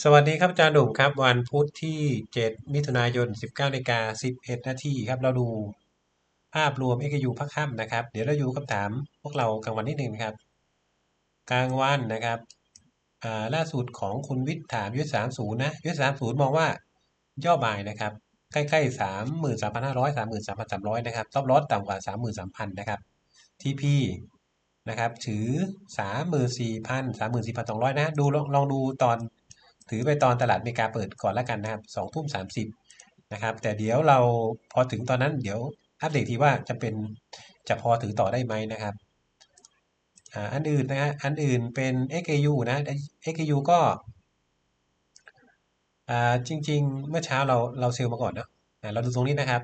สวัสดีครับอาจารย์หนุ่มครับ วันพุธที่ 7 มิถุนายน 19นาฬิกา11 นาทีครับ เราดูภาพรวม XU พักค่ำนะครับ เดี๋ยวเราอยู่คำถามพวกเรากลางวันนิดหนึ่งครับ กลางวันนะครับล่าสุดของคุณวิทย์ถามยุทธสามศูนย์นะยุทธสามศูนย์มองว่าย่อบ่ายนะครับ ใกล้ๆสามหมื่นสามพันห้าร้อยสามหมื่นสามพันสามร้อยนะครับซอบลอสต่ำกว่าสามหมื่นสามพันนะครับ TP นะครับ ถือสามหมื่นสี่พันสามหมื่นสี่พันสองร้อยนะ ดูลองลองดูตอน ถือไปตอนตลาดอเมริกาเปิดก่อนแล้วกันนะครับสองทุ่มสามสิบนะครับแต่เดี๋ยวเราพอถึงตอนนั้นเดี๋ยวอัปเดตทีว่าจะเป็นจะพอถือต่อได้ไหมนะครับอันอื่นนะฮะอันอื่นเป็น XAU นะ XAU ก็อ่าจริง ๆ เมื่อเช้าเราเราเซลมาก่อนเนาะเราดูตรงนี้นะครับ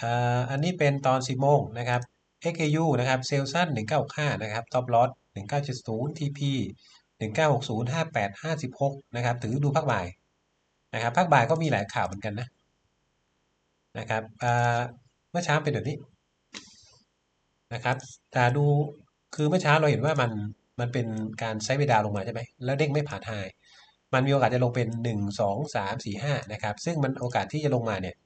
อ่าอันนี้เป็นตอน 10โมงนะครับ XAU นะครับเซลสั้น 1965 นะครับ Top Loss 1970 TP 1960 58 56นะครับถือดูภาคบ่ายนะครับภาคบ่ายก็มีหลายข่าวเหมือนกันนะนะครับเมื่อเช้าเป็นแบบนี้นะครับแต่ดูคือเมื่อเช้าเราเห็นว่ามันมันเป็นการไซด์เวดาวลงมาใช่ไหมแล้วเด้งไม่ผ่านไฮมันมีโอกาสจะลงเป็น 1 2 3 4 5นะครับซึ่งมันโอกาสที่จะลงมาเนี่ย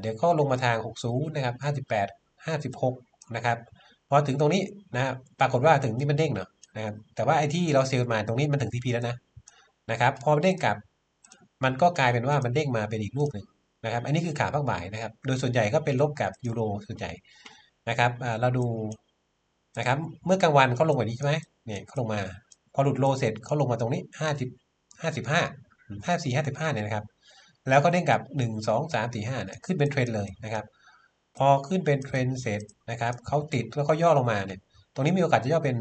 เดี๋ยวก็ลงมาทาง 60นะครับ58 56นะครับพอถึงตรงนี้นะปรากฏว่าถึงที่มันเด้งเนาะ นะครับแต่ว่าไอ้ที่เราเซลล์มาตรงนี้มันถึง TP แล้วนะนะครับพอเด้งกลับมันก็กลายเป็นว่ามันเด้งมาเป็นอีกรูปหนึ่งนะครับ อันนี้คือขาภาคบ่ายนะครับ โดยส่วนใหญ่ก็เป็นลบกับยูโรส่วนใหญ่นะครับเราดูนะครับ เมื่อกลางวันเขาลงแบบนี้ใช่ไหมเนี่ยเขาลงมา พอหลุดโลเสร็จเขาลงมาตรงนี้ห้าสิบห้าสิบห้าห้าสี่ห้าสิบห้าเนี่ยนะครับ แล้วก็เด้งกลับหนึ่งสองสามสี่ห้าเนี่ยขึ้นเป็นเทรนเลยนะครับ พอขึ้นเป็นเทรนเสร็จนะครับเขาติดแล้วก็ย่อลงมาเนี่ย ตรงนี้มีโอกาสจะย่อเป็น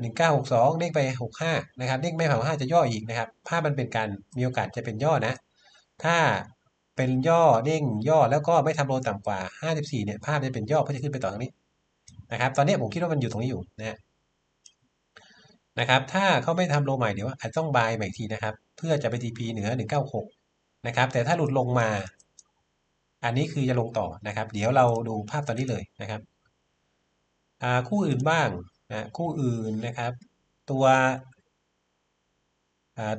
หนึ่งเก้าหกสองเด้งไปหกห้านะครับเด้งไม่ผ่านห้าจะย่ออีกนะครับภาพมันเป็นการมีโอกาสจะเป็นย่อนะ ถ้าเป็นย่อเด้งย่อแล้วก็ไม่ทำโลต่ำกว่าห้าสิบสี่เนี่ยภาพจะเป็นย่อเพื่อจะขึ้นไปต่อตรงนี้นะครับ ตอนนี้ผมคิดว่ามันอยู่ตรงนี้อยู่นะนะครับ ถ้าเขาไม่ทำโลใหม่เดี๋ยวอาจต้องบายใหม่ทีนะครับ เพื่อจะไปทีพีเหนือหนึ่งเก้าหกนะครับ แต่ถ้าหลุดลงมา อันนี้คือจะลงต่อนะครับ เดี๋ยวเราดูภาพตอนนี้เลยนะครับคู่อื่นบ้าง คู่อื่นนะครับ ตัว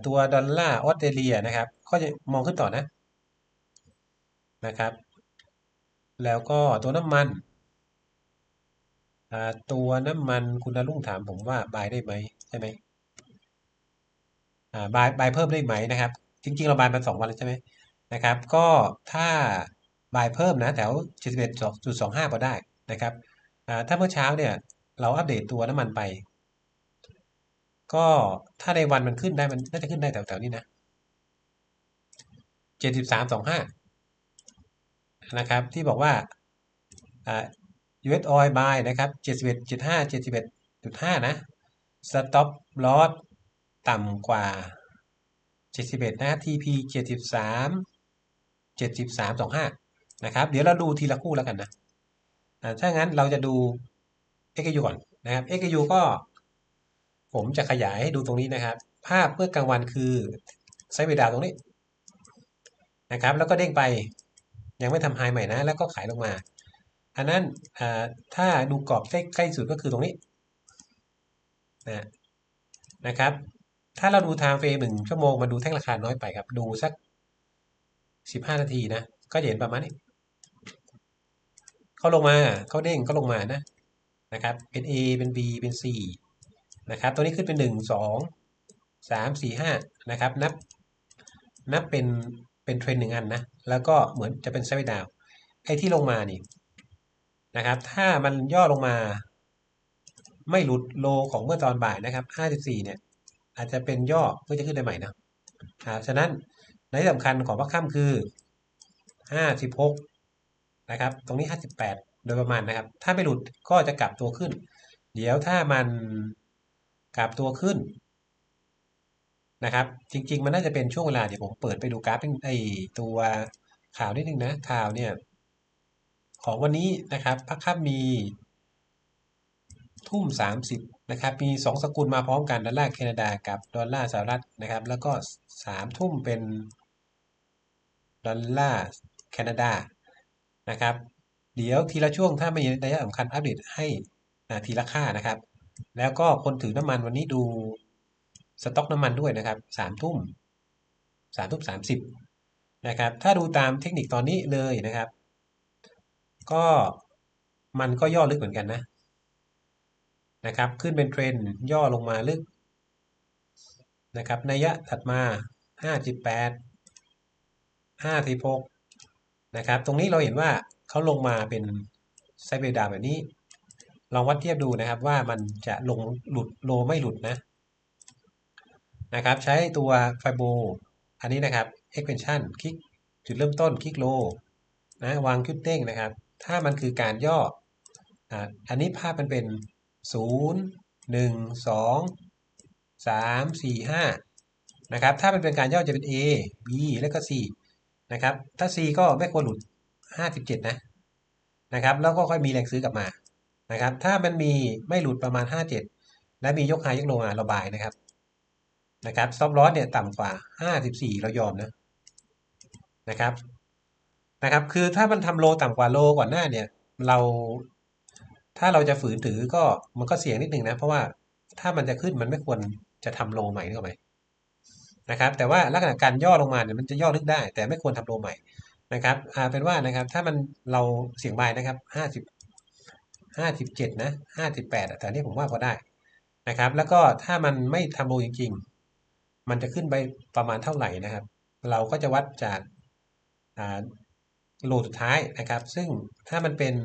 ตัวดอลลาร์ออสเตรเลียนะครับ ก็จะมองขึ้นต่อนะนะครับ แล้วก็ตัวน้ำมัน ตัวน้ำมันคุณนรุ่งถามผมว่าบายได้ไหมใช่ไหมบายบายเพิ่มได้ไหมนะครับ จริง ๆ เราบายมาสองวันแล้วใช่ไหมนะครับ ก็ถ้าบายเพิ่มนะแถว 71.25พอได้นะครับถ้าเมื่อเช้าเนี่ย เราอัปเดตตัวน้ำมันไป ก็ถ้าในวันมันขึ้นได้มันน่าจะขึ้นได้แถวๆนี้นะเจ็ดสิบสามสองห้านะครับ ที่บอกว่าอ่า US oil buy นะครับเจ็ดสิบเอ็ดจุดห้าเจ็ดสิบเอ็ดจุดห้านะ stop loss ต่ำกว่าเจ็ดสิบเอ็ดนะ TP เจ็ดสิบสามเจ็ดสิบสามสองห้านะครับ เดี๋ยวเราดูทีละคู่แล้วกันนะถ้างั้นเราจะดู XU ก่อนนะครับ XU ก็ ผมจะขยายให้ดูตรงนี้นะครับ ภาพเมื่อกลางวันคือไซเวดาวตรงนี้นะครับ แล้วก็เด้งไปยังไม่ทำไฮใหม่นะ แล้วก็ขายลงมา อันนั้นถ้าดูกรอบใกล้สุดก็คือตรงนี้นะนะครับ ถ้าเราดูไทางเฟรมหนึ่งชั่วโมงมาดูแท่งราคาน้อยไปครับ ดูสักสิบห้านาทีนะ ก็เห็นประมาณนี้เขาลงมาเขาเด้งเขาลงมานะ นะครับ เป็น A เป็น B เป็น C นะครับ ตัวนี้ขึ้นเป็น 1 2 3 4 5นะครับ นับ นับเป็น เป็นเทรนหนึ่งอันนะ แล้วก็เหมือนจะเป็นไซด์ดาว ไอ้ที่ลงมานี่นะครับ ถ้ามันย่อลงมา ไม่หลุดโลของเมื่อตอนบ่ายนะครับ 54 เนี่ย อาจจะเป็นย่อเพื่อจะขึ้นได้ใหม่นะครับฉะนั้นในสำคัญของพักค่ำคือ 56 นะครับ ตรงนี้ 58 โดยประมาณนะครับ ถ้าไม่หลุดก็จะกลับตัวขึ้น เดี๋ยวถ้ามันกลับตัวขึ้นนะครับ จริง ๆ มันน่าจะเป็นช่วงเวลาเดี๋ยวผมเปิดไปดูกราฟไอตัวข่าวนิดนึงนะข่าวเนี่ย ของวันนี้นะครับพักค่ำมี ทุ่ม30นะครับ มี2สกุลมาพร้อมกันดอลลาร์แคนาดากับดอลลาร์สหรัฐนะครับ แล้วก็3ทุ่มเป็นดอลลาร์แคนาดานะครับ เดี๋ยวทีละช่วงถ้าไม่ในยะสำคัญอัปเดตให้ทีละค่านะครับ แล้วก็คนถือน้ำมันวันนี้ดูสต็อกน้ำมันด้วยนะครับสามทุ่มสามทุ่มสามสิบนะครับ ถ้าดูตามเทคนิคตอนนี้เลยนะครับ ก็มันก็ย่อลึกเหมือนกันนะนะครับ ขึ้นเป็นเทรนย่อลงมาลึกนะครับในยะถัดมา 5.8 5.6 นะครับ ตรงนี้เราเห็นว่า เขาลงมาเป็นไซเบดาแบบนี้ ลองวัดเทียบดูนะครับว่ามันจะลงหลุดโลไม่หลุดนะนะครับ ใช้ตัวไฟโบอันนี้นะครับ expansion คลิกจุดเริ่มต้นคลิกโลนะวางคลิกเด้งนะครับ ถ้ามันคือการย่ออันนี้ภาพมันเป็น 0 1 2 3 4 5นะครับ ถ้ามันเป็นการย่อจะเป็น A B แล้วก็ C นะครับ ถ้า C ก็ไม่ควรหลุด 57 นะนะครับ แล้วก็ค่อยมีแรงซื้อกลับมานะครับ ถ้ามันมีไม่หลุดประมาณ 57 และมียกไฮยกโลมาระบายนะครับนะครับซอฟลอสเนี่ยต่ำกว่า 54 เรายอมนะนะครับนะครับ คือถ้ามันทำโลต่ำกว่าโลก่อนหน้าเนี่ย เราถ้าเราจะฝืนถือก็มันก็เสี่ยงนิดนึงนะ เพราะว่าถ้ามันจะขึ้นมันไม่ควรจะทำโลใหม่นึกอไหมนะครับ แต่ว่าลักษณะการย่อลงมาเนี่ยมันจะย่อลึกได้ แต่ไม่ควรทำโลใหม่ นะครับอ่าเป็นว่านะครับถ้ามันเราเสี่ยงบายนะครับ50 57นะ58แปดแต่นี่ผมว่าพอได้นะครับ แล้วก็ถ้ามันไม่ทำโลจริง ๆ มันจะขึ้นไปประมาณเท่าไหร่นะครับ เราก็จะวัดจากโลสุดท้ายนะครับ ซึ่งถ้ามันเป็น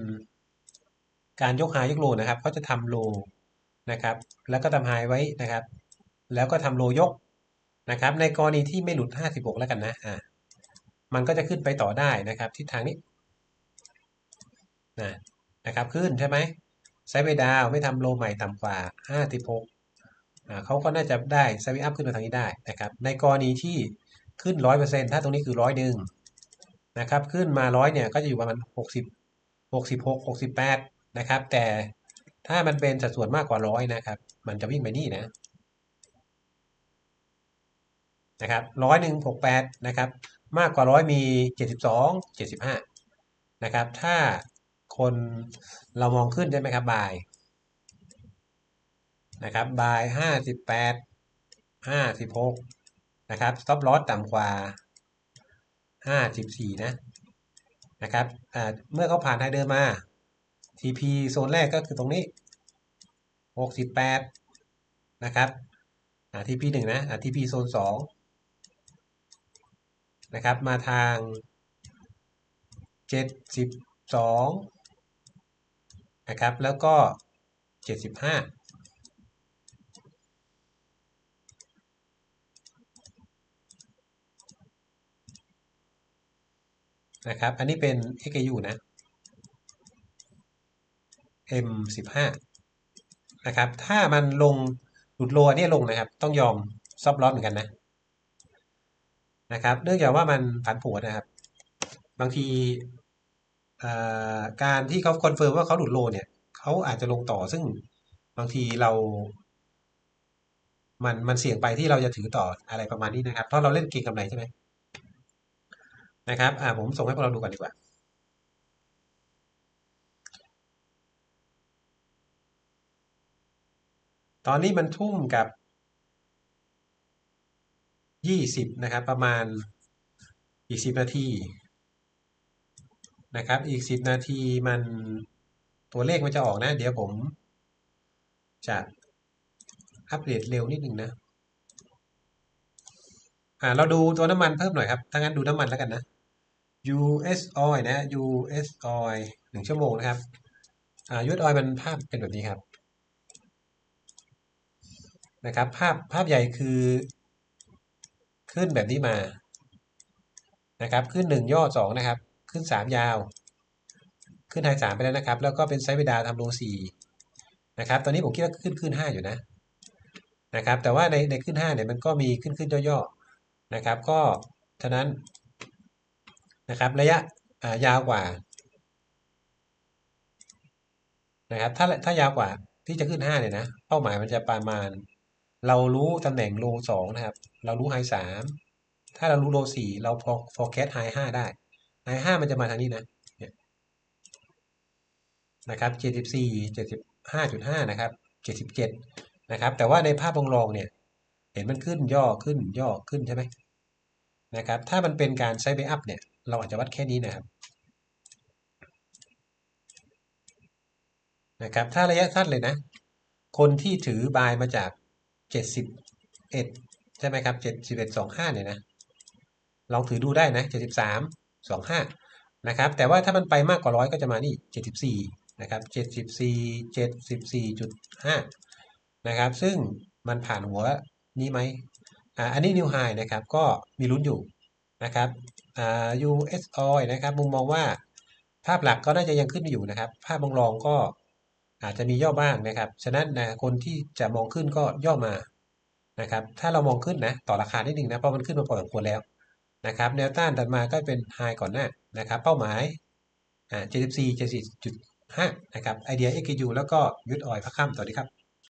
การยกไฮยกโลนะครับเขาจะทำโลนะครับ แล้วก็ทำไฮไว้นะครับ แล้วก็ทำโลยกนะครับ ในกรณีที่ไม่หลุด 56 แล้วกันนะอ่า มันก็จะขึ้นไปต่อได้นะครับทิศทางนี้นะนะครับขึ้นใช่ไหมไซด์เวดาวไม่ทำโลใหม่ต่ำกว่า 56อ่าเขาก็น่าจะได้ไซด์อัพขึ้นมาทางนี้ได้นะครับในกรณีที่ขึ้น 100%ถ้าตรงนี้คือร้อยหนึ่งนะครับขึ้นมาร้อยเนี่ยก็จะอยู่ประมาณ 60 66 68นะครับแต่ถ้ามันเป็นสัดส่วนมากกว่าร้อยนะครับ มันจะวิ่งไปนี่นะนะครับร้อยหนึ่งหกแปดนะครับ มากกว่าร้อยมีเจ็ดสิบสองเจ็ดสิบห้านะครับ ถ้าคนเรามองขึ้นใช่ไหมครับบายนะครับบายห้าสิบแปดห้าสิบหกนะครับสต็อปลอสต่ำกว่าห้าสิบสี่นะนะครับเมื่อเขาผ่านไฮเดินมา TP โซนแรกก็คือตรงนี้หกสิบแปดนะครับ TP หนึ่งนะ TP โซนสอง นะครับ มาทาง 72 นะครับ แล้วก็ 75นะครับ อันนี้เป็น XAU นะ M15 นะครับ ถ้ามันลงหลุดโลอันนี้ลงนะครับ ต้องยอมซับลอสเหมือนกันนะ นะครับ เนื่องจากว่ามันผันผวนนะครับ บางทีการที่เขาคอนเฟิร์มว่าเขาหลุดโลเนี่ยเขาอาจจะลงต่อซึ่งบางทีเรา มันมันเสี่ยงไปที่เราจะถือต่ออะไรประมาณนี้นะครับ เพราะเราเล่นเก็งกำไรใช่ไหมนะครับ อ่าผมส่งให้พวกเราดูกันดีกว่าตอนนี้มันทุ่มกับ ยี่สิบนะครับ ประมาณอีกสิบนาทีนะครับ อีกสิบนาทีมันตัวเลขมันจะออกนะ เดี๋ยวผมจะอัปเดตเร็วนิดนึงนะอ่าเราดูตัวน้ำมันเพิ่มหน่อยครับ ถ้างั้นดูน้ำมันแล้วกันนะ US oil นะ US oil หนึ่งชั่วโมงนะครับ อ่า US oil มันภาพเป็นแบบนี้ครับ นะครับ ภาพภาพใหญ่คือ ขึ้นแบบนี้มานะครับ ขึ้น 1 ย่อ 2 นะครับ ขึ้น 3 ยาว ขึ้นไฮสามไปแล้วนะครับ แล้วก็เป็นไซด์เวดาทำโลสี่นะครับ ตอนนี้ผมคิดว่าขึ้นขึ้น 5 อยู่นะนะครับ แต่ว่าในในขึ้น 5 เนี่ยมันก็มีขึ้นขึ้นย่อๆนะครับ ก็ฉะนั้นนะครับระยะยาวกว่านะครับถ้าถ้ายาวกว่าที่จะขึ้น 5 เนี่ยนะ เป้าหมายมันจะประมาณ เรารู้ตำแหน่งโลสองนะครับ เรารู้ไฮสามถ้าเรารู้โลสี่เราพอ forecast ไฮห้าได้ไฮห้ามันจะมาทางนี้นะนะครับเจ็ดสิบสี่เจ็ดสิบห้าจุดห้านะครับเจ็ดสิบเจ็ดนะครับ แต่ว่าในภาพวงรองเนี่ย เห็นมันขึ้นย่อขึ้นย่อขึ้นใช่ไหมนะครับ ถ้ามันเป็นการไซด์เวอัพเนี่ย เราอาจจะวัดแค่นี้นะครับนะครับ ถ้าระยะสั้นเลยนะ คนที่ถือบายมาจาก 71ใช่ไหมครับ71 25เนี่ยนะลองถือดูได้นะ73 25นะครับ แต่ว่าถ้ามันไปมากกว่าร้อยก็จะมานี่74นะครับ74 74.5นะครับ ซึ่งมันผ่านหัวนี้ไหมอ่าอันนี้นิวไฮนะครับ ก็มีลุ้นอยู่นะครับอ่า US Oil นะครับมุมมองว่าภาพหลักก็น่าจะยังขึ้นอยู่นะครับ ภาพมองรองก็ อาจจะมีย่อบ้างนะครับ ฉะนั้นนะคนที่จะมองขึ้นก็ย่อมานะครับ ถ้าเรามองขึ้นนะ ต่อราคานิดนึงนะ เพราะมันขึ้นมาพอสมควรแล้วนะครับ แนวต้านถัดมาก็เป็นไฮก่อนหน้านะครับ เป้าหมายอ่า74 74.5นะครับไอเดีย XQ แล้วก็ยุดออยพักค่ำสวัสดีครับ